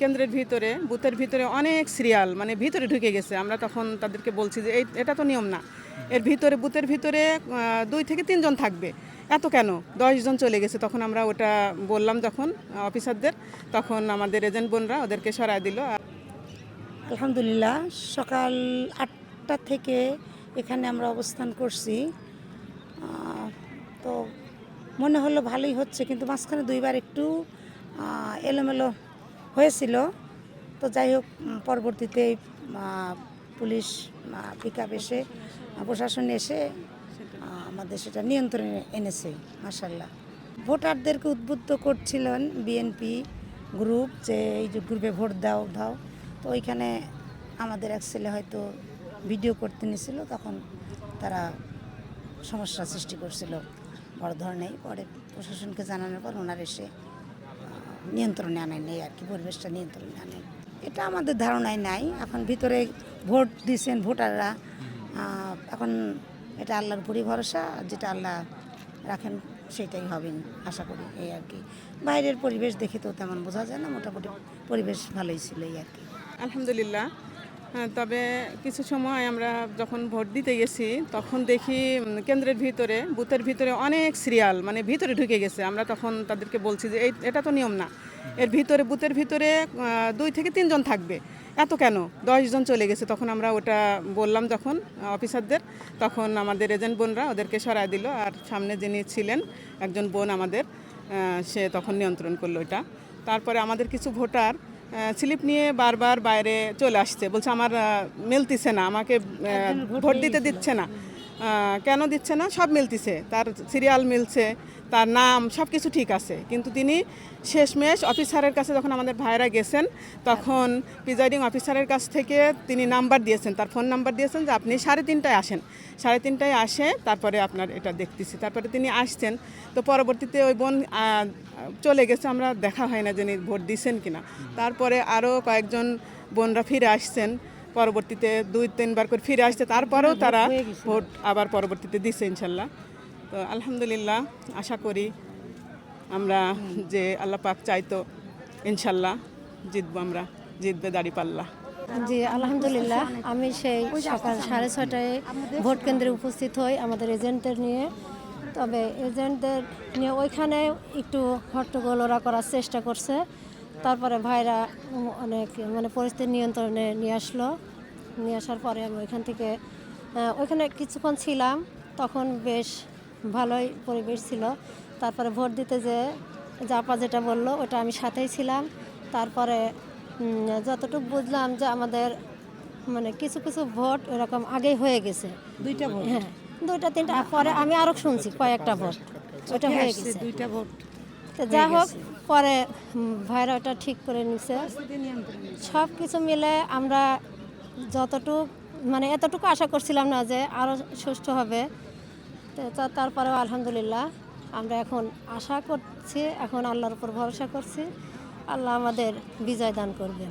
কেন্দ্রের ভিতরে, বুথের ভিতরে অনেক সিরিয়াল মানে ভিতরে ঢুকে গেছে। আমরা তখন তাদেরকে বলছি যে, এই, এটা তো নিয়ম না। এর ভিতরে, বুথের ভিতরে দুই থেকে তিনজন থাকবে। এত কেন? দশজন চলে গেছে। তখন আমরা ওটা বললাম যখন, অফিসারদের। তখন আমাদের এজেন্ট বোনরা ওদেরকে সরায় দিল। আলহামদুলিল্লাহ, সকাল আটটা থেকে এখানে আমরা অবস্থান করছি। তো মনে হলো ভালোই হচ্ছে, কিন্তু মাঝখানে দুইবার একটু এলোমেলো হয়েছিল। তো যাই হোক পরবর্তীতে পুলিশ পিক আপ এসে প্রশাসন এসে আমাদের সেটা নিয়ন্ত্রণে এনেছে মাসাল্লাহ ভোটারদেরকে উদ্বুদ্ধ করছিলেন বিএনপি গ্রুপ যে, এই যে গ্রুপে ভোট দাও দাও। তো ওইখানে আমাদের এক ছেলে হয়তো ভিডিও করতে নিয়েছিল তখন তারা সমস্যা সৃষ্টি করছিল। বড় ধরনের, পরে প্রশাসনকে জানানোর পর ওনার এসে নিয়ন্ত্রণে আনে নেই আর কি পরিবেশটা নিয়ন্ত্রণে আনে এটা আমাদের ধারণায় নাই। এখন ভিতরে ভোট দিয়েছেন ভোটাররা এখন এটা আল্লাহর উপরই ভরসা আর যেটা আল্লাহ রাখেন সেটাই হবেন আশা করি এই আর কি। বাইরের পরিবেশ দেখে তো তেমন বোঝা যায় না মোটামুটি পরিবেশ ভালোই ছিল এই আর কি। আলহামদুলিল্লাহ। তবে কিছু সময় আমরা যখন ভোট দিতে গেছি, তখন দেখি কেন্দ্রের ভিতরে, বুথের ভিতরে অনেক সিরিয়াল মানে ভিতরে ঢুকে গেছে। আমরা তখন তাদেরকে বলছি যে, এই, এটা তো নিয়ম না। এর ভিতরে, বুথের ভিতরে দুই থেকে তিনজন থাকবে। এত কেন? দশজন চলে গেছে। তখন আমরা ওটা বললাম যখন অফিসারদের। তখন আমাদের এজেন্ট বোনরা ওদেরকে সরায় দিল। আর সামনে যিনি ছিলেন, একজন বোন আমাদের সে তখন নিয়ন্ত্রণ করল এটা তারপরে আমাদের কিছু ভোটার স্লিপ নিয়ে বারবার বাইরে চলে আসছে। বলছে আমার মিলতিছে না আমাকে ভোট দিতে দিচ্ছে না। কেন দিচ্ছে না? সব মিলতিছে। তার সিরিয়াল মিলছে, তার নাম সব কিছু ঠিক আছে। কিন্তু তিনি শেষমেশ অফিসারের কাছে যখন আমাদের ভাইরা গেছেন, তখন প্রিজাইডিং অফিসারের কাছ থেকে তিনি নাম্বার দিয়েছেন, তার ফোন নাম্বার দিয়েছেন যে আপনি সাড়ে তিনটায় আসেন। সাড়ে তিনটায় আসে, তারপরে আপনার এটা দেখতেছি। তারপরে তিনি আসছেন, তো পরবর্তীতে ওই বোন চলে গেছে, আমরা দেখা হয় না যে ভোট দিছেন কিনা। তারপরে আরও কয়েকজন বোনরা ফিরে আসছেন। পরবর্তীতে দুই তিনবার করে ফিরে আসছে তারপরেও তারা ভোট আবার পরবর্তীতে দিচ্ছে ইনশাল্লাহ। তো আলহামদুলিল্লাহ আশা করি আমরা যে আল্লাহ পাক চাইতো ইনশাল্লাহ জিতবো আমরা জিতবে দাড়ি পাল্লা। জি আলহামদুলিল্লাহ আমি সেই সকাল সাড়ে ছটায় ভোট কেন্দ্রে উপস্থিত হই আমাদের এজেন্টদের নিয়ে। তবে এজেন্টদের নিয়ে ওইখানে একটু হট্টগোল ওরা করার চেষ্টা করছে। তারপরে ভাইরা অনেক মানে পরিস্থিতি নিয়ন্ত্রণে নিয়ে আসলো। নিয়ে আসার পরে আমি ওইখান থেকে ওইখানে কিছুক্ষণ ছিলাম তখন বেশ ভালোই পরিবেশ ছিল। তারপরে ভোট দিতে যে জাপা যেটা বলল ওটা আমি সাথেই ছিলাম। তারপরে যতটুকু বুঝলাম যে আমাদের মানে কিছু কিছু ভোট এরকম আগেই হয়ে গেছে। দুইটা ভোট? হ্যাঁ দুইটা তিনটা পরে আমি আরও শুনছি কয়েকটা ভোট ওটা হয়ে গেছে। দুইটা ভোট? তো যা হোক পরে ভাইরা ওটা ঠিক করে নিছে। সব কিছু মিলে আমরা যতটুক মানে এতটুকু আশা করছিলাম না যে আরও সুস্থ হবে। তো তারপরেও আলহামদুলিল্লাহ আমরা এখন আশা করছি এখন আল্লাহর উপর ভরসা করছি। আল্লাহ আমাদের বিজয় দান করবেন।